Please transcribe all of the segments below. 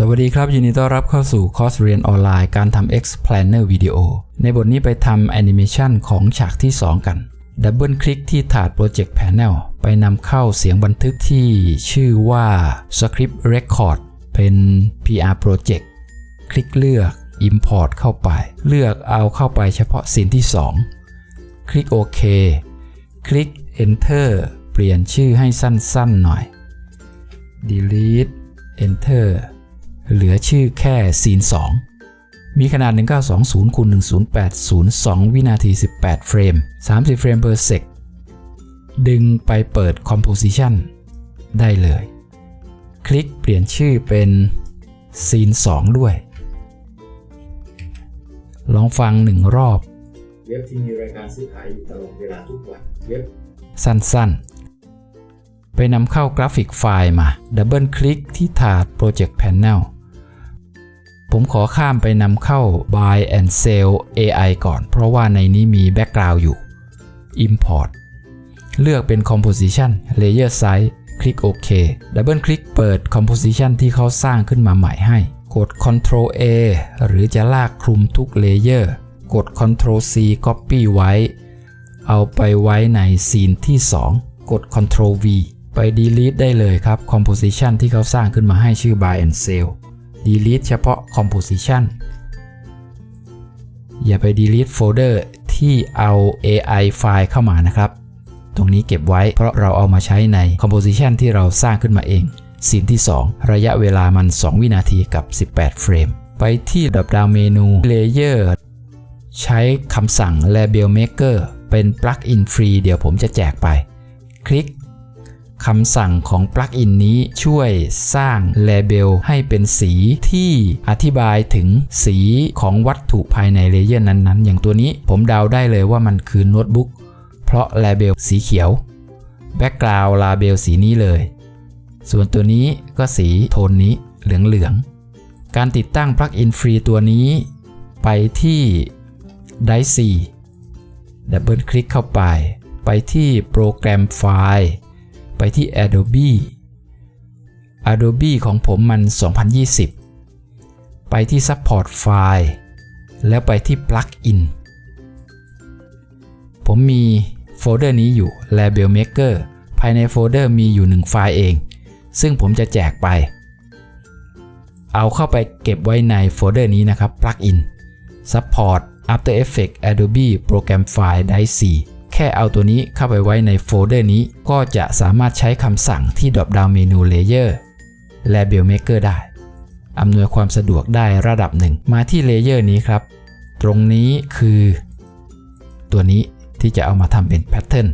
สวัสดีครับ ยินดีต้อนรับเข้าสู่คอร์สเรียนออนไลน์การทำ X Planner วิดีโอในบทนี้ไปทำแอนิเมชันของฉากที่ 2 กัน ดับเบิลคลิกที่ถาด Project Panel ไปนำเข้าเสียงบันทึกที่ชื่อว่า Script Record เป็น PR Project คลิกเลือก Import เข้าไป เลือกเอาเข้าไปเฉพาะซีนที่ 2 คลิกโอเค คลิก Enter เปลี่ยนชื่อให้สั้นๆหน่อย Delete Enter เหลือชื่อแค่ซีน 2 มีขนาด 1920คูณ1080 2 วินาที 18 เฟรม 30 เฟรม per sec ดึงไปเปิด Composition ได้เลย คลิกเปลี่ยนชื่อเป็นซีน 2 ด้วย ลองฟังหนึ่งรอบ เว็บที่มีรายการซื้อขายอยู่ตลอดเวลาทุกวันเว็บสั้นๆไปนำเข้ากราฟิกไฟล์มา ดับเบิลคลิกที่ถาด Project Panel ผมขอข้ามไปนำเข้า Buy and Sell AI ก่อน เพราะว่าในนี้มี Background อยู่ Import เลือกเป็น Composition Layer Size คลิกโอเคดับเบิลคลิกเปิด Composition ที่เขาสร้างขึ้นมาใหม่ให้ กด Ctrl A หรือจะลากคลุมทุก Layer กด Ctrl C Copy ไว้ เอาไปไว้ในซีนที่ 2 กด Ctrl V ไป Delete ได้เลยครับ Composition ที่เขาสร้างขึ้นมาให้ชื่อ Buy and Sell Delete เฉพาะ Composition อย่าไป Delete โฟลเดอร์ที่เอา AI ไฟล์เข้ามานะครับ ตรงนี้เก็บไว้เพราะเราเอามาใช้ใน Composition ที่เราสร้างขึ้นมาเองซีนที่ 2 ระยะเวลามัน 2 วินาทีกับ 18 เฟรม ไปที่ดับดาวเมนู Layer ใช้คำสั่ง Label Maker เป็น Plugin ฟรีเดี๋ยวผมจะแจกไป คลิก คำสั่งของ Plugin นี้ช่วยสร้าง Label ให้เป็นสีที่อธิบายถึงสีของวัตถุภายในเลเยอร์นั้นๆ อย่างตัวนี้ผมเดาได้เลยว่ามันคือโน้ตบุ๊กเพราะ Label สีเขียว Background Label สีนี้เลย ส่วนตัวนี้ก็สีโทนนี้เหลืองๆ การติดตั้ง Plugin ฟรีตัวนี้ ไปที่ Dice ดับเบิลคลิกเข้าไป ไปที่โปรแกรมไฟล์ ไปที่ Adobe Adobe ของผมมัน 2020 ไปที่ Support File แล้วไปที่ Plugin ผมมีโฟลเดอร์นี้อยู่ Label Maker ภายในโฟลเดอร์มีอยู่1ไฟล์เอง ซึ่งผมจะแจกไป เอาเข้าไปเก็บไว้ในโฟลเดอร์นี้นะครับ Plugin Support After Effects Adobe Program File Dice 4 แค่เอาตัวนี้เข้าไปไว้ในโฟลเดอร์นี้ ก็จะสามารถใช้คำสั่งที่ Drop Down Menu Layer Label Maker ได้ อำนวยความสะดวกได้ระดับหนึ่ง มาที่เลเยอร์นี้ครับ ตรงนี้คือ ตัวนี้ที่จะเอามาทำเป็นแพทเทิร์น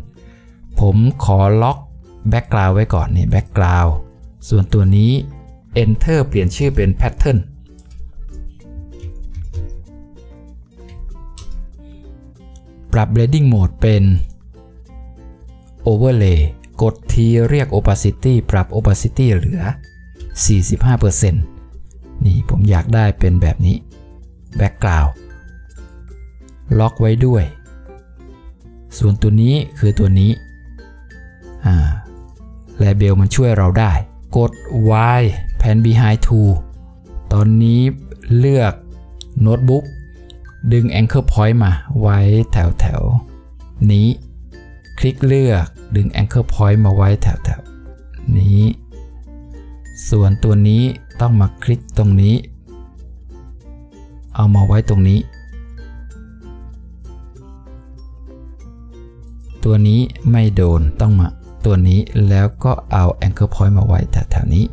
ผมขอล็อก Background ไว้ก่อนนี่ Background ส่วนตัวนี้ Enter เปลี่ยนชื่อเป็น Pattern ปรับ Blending Mode เป็น Overlay กดทีเรียก Opacity ปรับ Opacity เหลือ 45%นี่ผมอยากได้เป็นแบบนี้ Background ล็อกไว้ด้วย ส่วนตัวนี้คือตัวนี้อ่า Label มันช่วยเราได้ กด Y Pan Behind to ตอนนี้เลือกโน้ตบุ๊ก ดึง Anchor Point มาไว้แถวแถวๆนี้ คลิกเลือกดึง Anchor Point มาไว้แถวแถวๆนี้ ส่วนตัวนี้ต้องมาคลิกตรงนี้ เอามาไว้ตรงนี้ ตัวนี้ไม่โดนต้องมาตัวนี้แล้วก็เอา Anchor Point มาไว้แถวๆนี้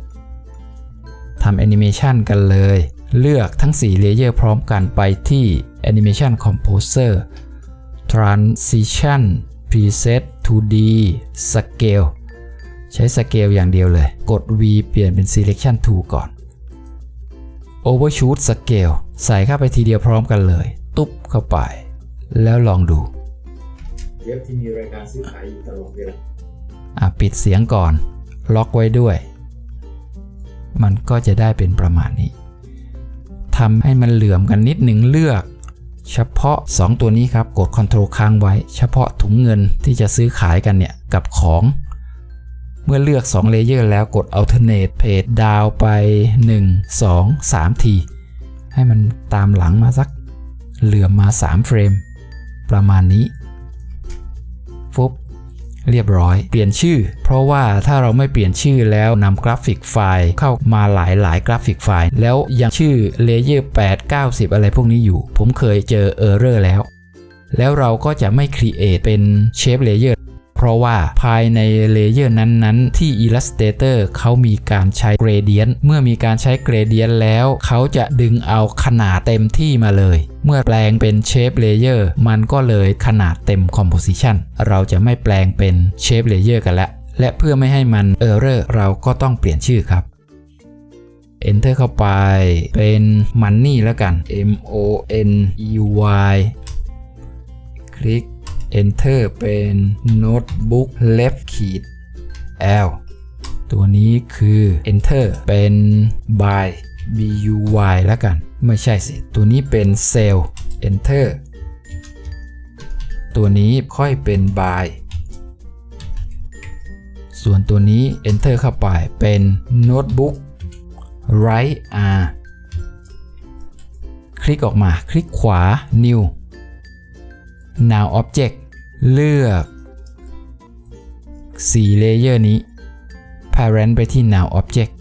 ทำแอนิเมชันกันเลย เลือกทั้ง 4 เลเยอร์พร้อมกันไปที่ Animation Composer Transition Preset 2D Scale ใช้ Scale อย่างเดียวเลย กด V เปลี่ยนเป็น Selection Tool ก่อน Overshoot Scale ใส่เข้าไปทีเดียวพร้อมกันเลย ตุ๊บเข้าไป แล้วลองดูเว็บที่มีรายการซื้อขายอยู่ตลอดเวลาอะปิดเสียงก่อน ล็อกไว้ด้วย มันก็จะได้เป็นประมาณนี้ ทำให้มันเหลื่อมกันนิดหนึ่งเลือก เฉพาะ 2 ตัวนี้ครับ กด Ctrl ค้างไว้ เฉพาะถุงเงินที่จะซื้อขายกันเนี่ย กับของ เมื่อเลือก2เลเยอร์แล้วกด alternate page ดาวไป 1 2 3 ที ให้มันตามหลังมาสัก เหลื่อมมา 3 เฟรม ประมาณนี้ฟุบ เรียบร้อย เปลี่ยนชื่อ เพราะว่าถ้าเราไม่เปลี่ยนชื่อแล้วนำกราฟิกไฟล์เข้ามาหลายหลายๆกราฟิกไฟล์ แล้วยังชื่อเลเยอร์8 90 อะไรพวกนี้อยู่ ผมเคยเจอเออร์เรอร์แล้ว แล้วเราก็จะไม่ครีเอทเป็นเชฟเลเยอร์เพราะว่าภายในเลเยอร์นั้นๆ ที่ Illustrator เขามีการใช้ gradient เมื่อมีการใช้ gradient แล้วเขาจะดึงเอาขนาดเต็มที่มาเลย เมื่อแปลงเป็น shape layer มันก็เลยขนาดเต็ม composition เราจะไม่แปลงเป็น shape layer กันแล้วและเพื่อไม่ให้มัน error เราก็ต้องเปลี่ยนชื่อครับ enter เข้าไปเป็น money แล้วกัน m o n e y คลิก enter เป็น notebook left ขีด l ตัวนี้คือ enter เป็น by b u y แล้วกัน ไม่ใช่สิ ตัวนี้เป็น cell enter ตัวนี้ค่อยเป็น by ส่วนตัวนี้ enter เข้าไปเป็น notebook right r คลิกออกมา คลิกขวา new now object เลือก 4 เลเยอร์นี้ parent ไปที่ now object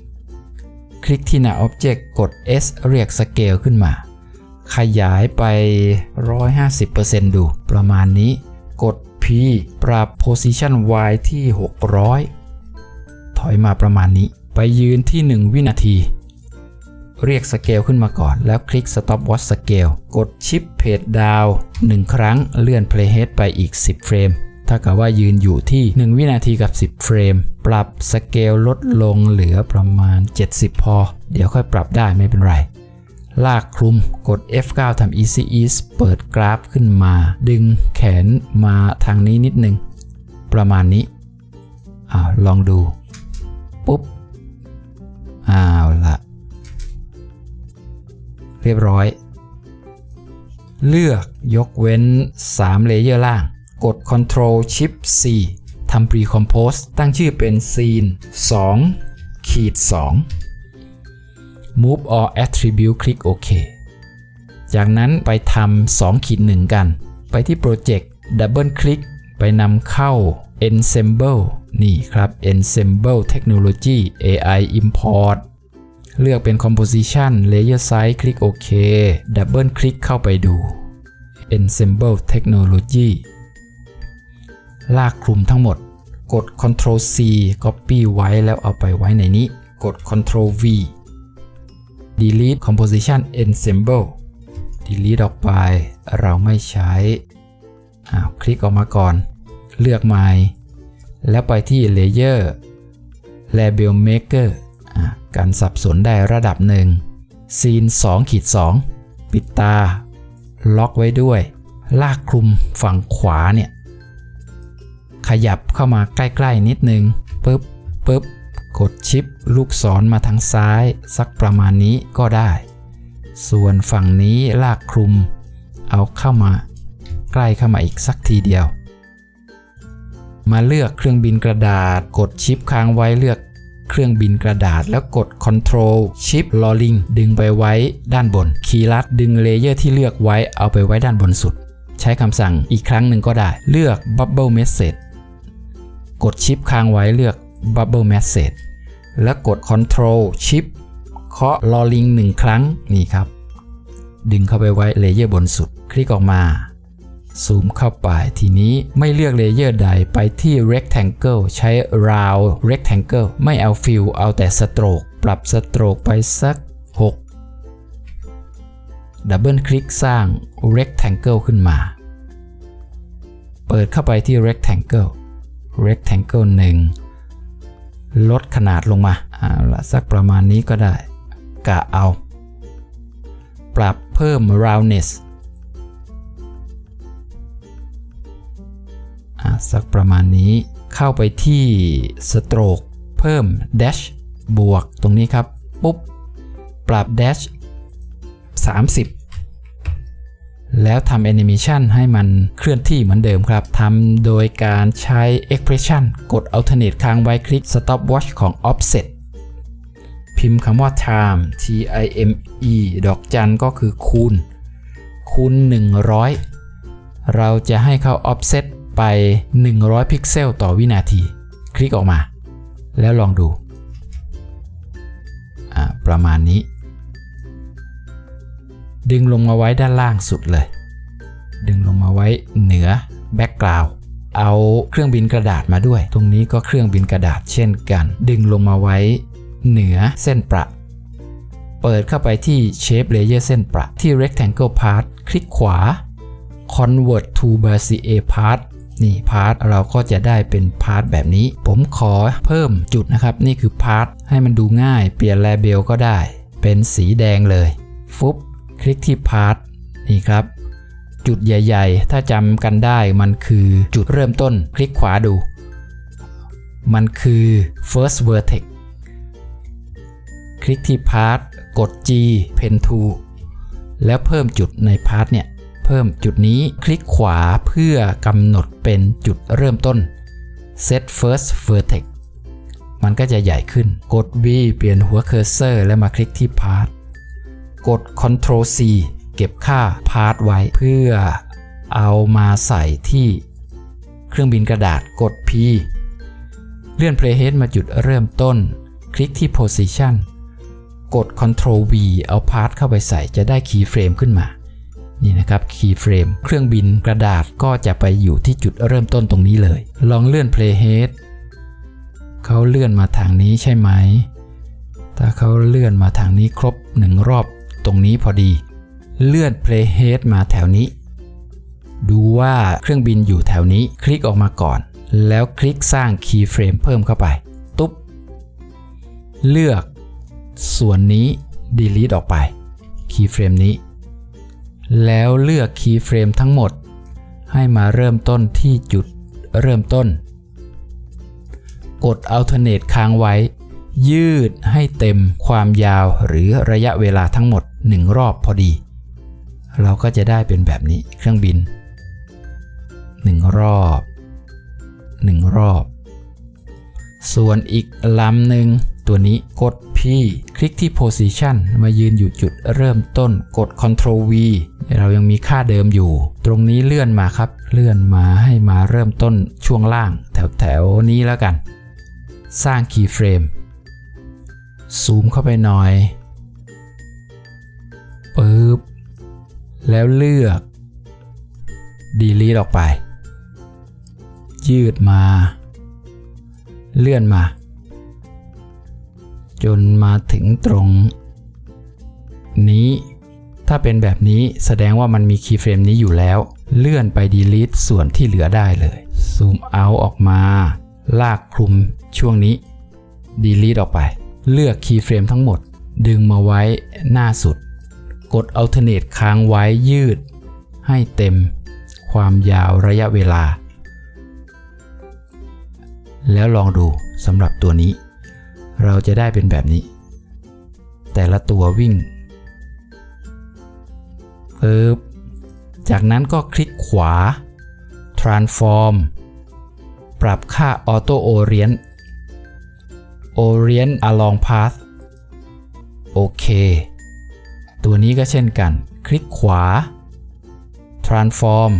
คลิกที่ now object กด S เรียก scale ขึ้นมา ขยายไป 150%ดูประมาณนี้ กด P ปรับ position Y ที่ 600 ถอยมาประมาณนี้ ไปยืนที่ 1 วินาที เรียกสเกลขึ้นมาก่อน แล้วคลิก stop watch scale กดชิปเพจดาว1ครั้งเลื่อน playhead ไปอีก 10 เฟรมถ้ากับว่ายืนอยู่ที่ 1 วินาทีกับ 10 เฟรม ปรับสเกลลดลงเหลือประมาณ 70 พอ เดี๋ยวค่อยปรับได้ไม่เป็นไร ลากคลุมกด F9 ทำ Easy Ease เปิดกราฟขึ้นมา ดึงแขนมาทางนี้นิดนึง ประมาณนี้อ้าวลองดู ปุ๊บอ้าวละ เรียบร้อย เลือกยกเว้น 3 เลเยอร์ล่าง กด Ctrl Shift C ทำ Pre-Compose ตั้งชื่อเป็น Scene 2ขีด2 Move all Attribute คลิกโอเคจากนั้นไปทำ2ขีด1กัน ไปที่ Project Double คลิกไปนำเข้า Ensemble นี่ครับ Ensemble Technology AI Import เลือกเป็น Composition Layer Size คลิกโอเคดับเบิลคลิกเข้าไปดู Ensemble Technology ลากคลุมทั้งหมด กด Ctrl C Copy ไว้แล้วเอาไปไว้ในนี้ กด Ctrl V Delete Composition Ensemble Delete ออกไป เราไม่ใช้อ้าวคลิกออกมาก่อน เลือกใหม่แล้วไปที่ Layer Label Maker การสับสนได้ระดับหนึ่ง Scene 2ขีด2ปิดตา ล็อกไว้ด้วย ลากคลุมฝั่งขวาเนี่ย ขยับเข้ามาใกล้ๆนิดนึงปึ๊บปึ๊บกดชิปลูกศรมาทางซ้าย สักประมาณนี้ก็ได้ ส่วนฝั่งนี้ลากคลุม เอาเข้ามา ใกล้เข้ามาอีกสักทีเดียว มาเลือกเครื่องบินกระดาษกดชิปค้างไว้เลือก เครื่องบินกระดาษแล้วกด Ctrl Shift Rolling ดึงไปไว้ด้านบน คีย์ลัดดึงเลเยอร์ที่เลือกไว้เอาไปไว้ด้านบนสุด ใช้คำสั่งอีกครั้งหนึ่งก็ได้ เลือก Bubble Message กดชิปค้างไว้เลือก Bubble Message แล้วกด Ctrl Shift เคาะ Rolling หนึ่งครั้งนี่ครับ ดึงเข้าไปไว้เลเยอร์บนสุด คลิกออกมา ซูมเข้าไปทีนี้ไม่เลือกเลเยอร์ใดไปที่ rectangle ใช้ round rectangle ไม่เอา fill เอาแต่ stroke ปรับ stroke ไปสัก 6 ดับเบิลคลิกสร้าง rectangle ขึ้นมา เปิดเข้าไปที่ rectangle rectangle 1 ลดขนาดลงมาเอาละสักประมาณนี้ก็ได้ กะเอา ปรับเพิ่ม roundness สักประมาณนี้ เข้าไปที่ stroke เพิ่ม dash บวกตรงนี้ครับ ปุ๊บ ปรับ dash 30 แล้วทำแอนิเมชันให้มันเคลื่อนที่เหมือนเดิมครับทำโดยการใช้ expression กด alternate ค้างไว้คลิก stopwatch ของ offset พิมพ์คำว่า time t i m e ดอกจันก็คือคูณ คูณ 100 เราจะให้เขา offset ไป 100 พิกเซลต่อวินาที คลิกออกมา แล้วลองดู ประมาณนี้ ดึงลงมาไว้ด้านล่างสุดเลย ดึงลงมาไว้เหนือแบ็กกราวด์เอาเครื่องบินกระดาษมาด้วย ตรงนี้ก็เครื่องบินกระดาษเช่นกัน ดึงลงมาไว้เหนือเส้นประ เปิดเข้าไปที่ Shape Layer เส้นประ ที่ Rectangle Part คลิกขวา Convert to Bezier Part นี่ Part เราก็จะได้เป็น Part แบบนี้ ผมขอเพิ่มจุดนะครับ นี่คือ Part ให้มันดูง่าย เปลี่ยน Label ก็ได้ เป็นสีแดงเลย ฟุบคลิกที่ Part นี่ครับ จุดใหญ่ ๆ ถ้าจำกันได้มันคือจุดเริ่มต้น คลิกขวาดู มันคือ first vertex คลิกที่ Part กด G Pen to แล้วเพิ่มจุดใน Part เนี่ย เพิ่มจุดนี้คลิกขวาเพื่อกำหนดเป็นจุดเริ่มต้น set first vertex มันก็จะใหญ่ขึ้น กด V เปลี่ยนหัวเคอร์เซอร์แล้วมาคลิกที่ Part กด Ctrl C เก็บค่า Part ไว้เพื่อเอามาใส่ที่เครื่องบินกระดาษ กด P เลื่อน Playhead มาจุดเริ่มต้น คลิกที่ Position กด Ctrl V เอา Part เข้าไปใส่จะได้ Keyframe ขึ้นมา นี่นะครับ Keyframe เครื่องบินกระดาษก็จะไปอยู่ที่จุดเริ่มต้นตรงนี้เลย ลองเลื่อน Playhead เขาเลื่อนมาทางนี้ใช่ไหม ถ้าเขาเลื่อนมาทางนี้ครบหนึ่งรอบตรงนี้พอดี เลื่อน Playhead มาแถวนี้ ดูว่าเครื่องบินอยู่แถวนี้คลิกออกมาก่อน แล้วคลิกสร้าง Keyframe เพิ่มเข้าไป ตุ๊บ เลือก ส่วนนี้ delete ออกไป Keyframe นี้ แล้วเลือก Keyframe ทั้งหมด ให้มาเริ่มต้นที่จุดเริ่มต้น กด alternate ค้างไว้ ยืดให้เต็มความยาวหรือระยะเวลาทั้งหมด 1 รอบพอดี เราก็จะได้เป็นแบบนี้เครื่องบิน 1 รอบ 1 รอบ ส่วนอีกลำหนึ่งตัวนี้กด P คลิกที่ Position มายืนอยู่จุดเริ่มต้นกด Ctrl V เรายังมีค่าเดิมอยู่ ตรงนี้เลื่อนมาครับ เลื่อนมาให้มาเริ่มต้นช่วงล่าง แถวแถวนี้แล้วกัน สร้าง Keyframe ซูมเข้าไปหน่อยปึ๊บแล้วเลือก delete ออกไป ยืดมา เลื่อนมา จนมาถึงตรง นี้ ถ้าเป็นแบบนี้แสดงว่ามันมี keyframe นี้อยู่แล้ว เลื่อนไป delete ส่วนที่เหลือได้เลยซูมเอาออกมา ลากคลุมช่วงนี้ delete ออกไป เลือก keyframe ทั้งหมด ดึงมาไว้หน้าสุด กด alternate ค้างไว้ยืด ให้เต็ม ความยาวระยะเวลา แล้วลองดูสำหรับตัวนี้ เราจะได้เป็นแบบนี้ แต่ละตัววิ่งปึ๊บจากนั้นก็คลิกขวา transform ปรับค่า auto orient orient along path โอเค ตัวนี้ก็เช่นกัน คลิกขวา transform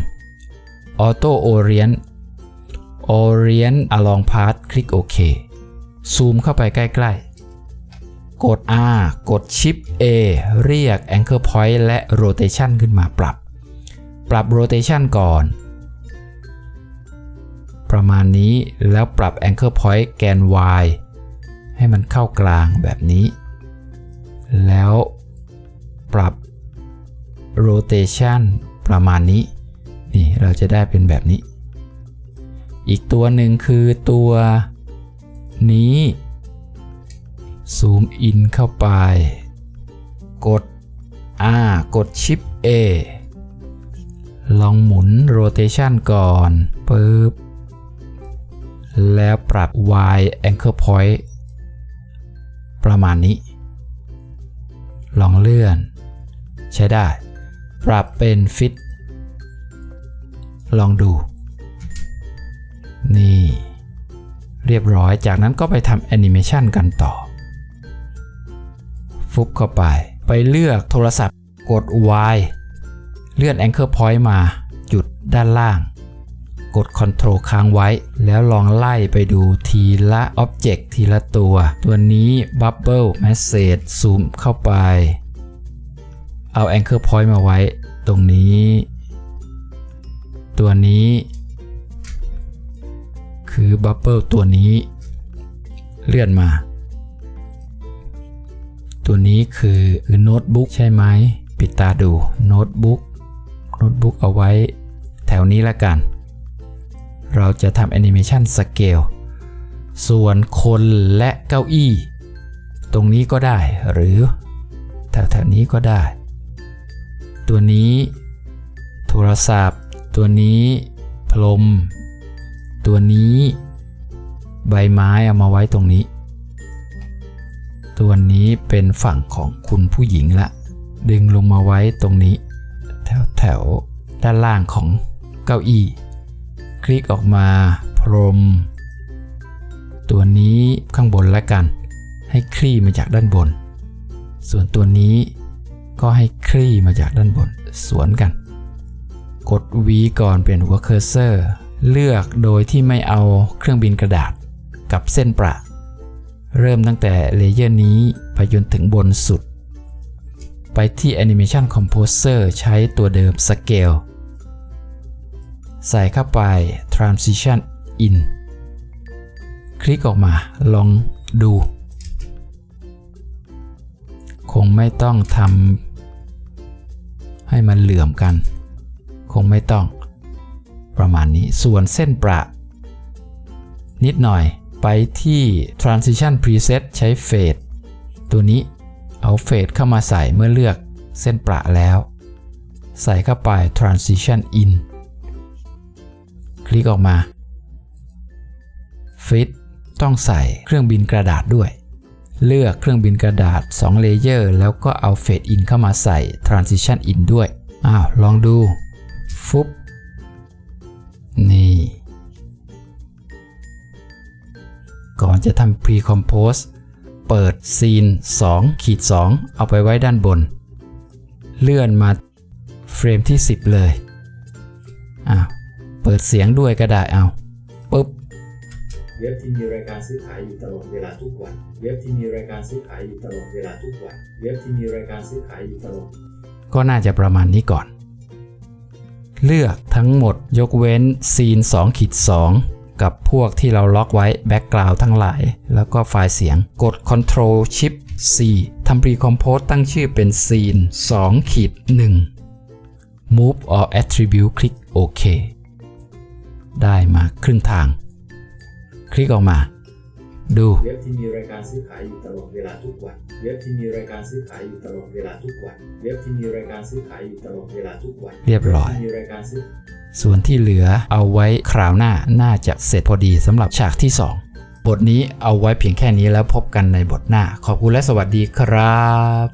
auto orient orient along path คลิกโอเค ซูมเข้าไปใกล้ๆ กด R กด Shift A เรียก Anchor Point และ Rotation ขึ้นมาปรับ ปรับ Rotation ก่อน ประมาณนี้แล้วปรับ Anchor Point แกน Y ให้มันเข้ากลางแบบนี้ แล้วปรับ rotation ประมาณนี้ นี่เราจะได้เป็นแบบนี้ อีกตัวหนึ่งคือตัว นี้ ซูมอินเข้าไป กด R กด Shift A ลองหมุน rotation ก่อนปึ๊บแล้วปรับ Y anchor point ประมาณนี้ ลองเลื่อน ใช้ได้ ปรับเป็นฟิต ลองดู นี่ เรียบร้อย จากนั้นก็ไปทำแอนิเมชันกันต่อ ฟุบเข้าไป ไปเลือกโทรศัพท์ กด Y เลื่อน Anchor Point มา จุดด้านล่าง กด Ctrl ค้างไว้ แล้วลองไล่ไปดูทีละ Object ทีละตัว ตัวนี้ Bubble Message ซูมเข้าไป เอา Anchor Point มาไว้ ตรงนี้ ตัวนี้ คือ Bubble ตัวนี้เลื่อนมา ตัวนี้คือคือโน้ตบุ๊กใช่ไหมปิดตาดูโน้ตบุ๊กโน้ตบุ๊กเอาไว้แถวนี้ละกัน เราจะทำแอนิเมชันสเกลส่วนคนและเก้าอี้ ตรงนี้ก็ได้หรือแถวๆนี้ก็ได้ ตัวนี้ โทรศัพท์ ตัวนี้ พรม ตัวนี้ ใบไม้เอามาไว้ตรงนี้ ตัวนี้เป็นฝั่งของคุณผู้หญิงละ ดึงลงมาไว้ตรงนี้ แถวแถวด้านล่างของเก้าอี้ คลิกออกมาพรม ตัวนี้ข้างบนแล้วกัน ให้คลี่มาจากด้านบน ส่วนตัวนี้ก็ให้คลี่มาจากด้านบนสวนกัน กด V ก่อนเปลี่ยนหัวเคอร์เซอร์ เลือกโดยที่ไม่เอาเครื่องบินกระดาษกับเส้นประ เริ่มตั้งแต่เลเยอร์นี้ไปจนถึงบนสุด ไปที่ Animation Composer ใช้ตัวเดิม Scale ใส่เข้าไป Transition In คลิกออกมาลองดู คงไม่ต้องทำให้มันเหลื่อมกัน คงไม่ต้อง ประมาณนี้ ส่วนเส้นประ นิดหน่อยไปที่ Transition Preset ใช้เฟดตัวนี้เอาเฟดเข้ามาใส่เมื่อเลือกเส้นประแล้ว ใส่เข้าไป Transition In คลิกออกมา Fit ต้องใส่เครื่องบินกระดาษด้วย เลือกเครื่องบินกระดาษ2เลเยอร์แล้วก็เอาเฟดอินเข้ามาใส่ Transition In ด้วย อ้าว ลองดู ฟุบ จะทำ Pre-Compose เปิดซีน2ขีด2เอาไปไว้ด้านบน เลื่อนมาเฟรมที่ 10 เลยอ้าวเปิดเสียงด้วยก็ได้เอาปุ๊บเว็บที่มีรายการซื้อขายอยู่ตลอดเวลาทุกวัน เว็บที่มีรายการซื้อขายอยู่ตลอดเวลาทุกวัน เว็บที่มีรายการซื้อขายอยู่ตลอด ก็น่าจะประมาณนี้ก่อน เลือกทั้งหมดยกเว้นซีน2ขีด2 กับพวกที่เราล็อกไว้แบ็กกราวด์ทั้งหลาย แล้วก็ไฟล์เสียงกด Ctrl Shift C ทำ Pre-Compose ตั้งชื่อเป็นซีน2ขีด1 Move or Attribute คลิกโอเคได้มาครึ่งทาง คลิกออกมา ดูเว็บที่มีรายการซื้อขายอยู่ตลอดเวลาทุกวันเว็บที่มีรายการซื้อขายอยู่ตลอดเวลาทุกวันเว็บที่มีรายการซื้อขายอยู่ตลอดเวลาทุกวันเรียบร้อยเว็ที่มีรายการซื้อ ส่วนที่เหลือเอาไว้คราวหน้าน่าจะเสร็จพอดีสำหรับฉากที่ 2 บทนี้เอาไว้เพียงแค่นี้แล้วพบกันในบทหน้า ขอบคุณและสวัสดีครับ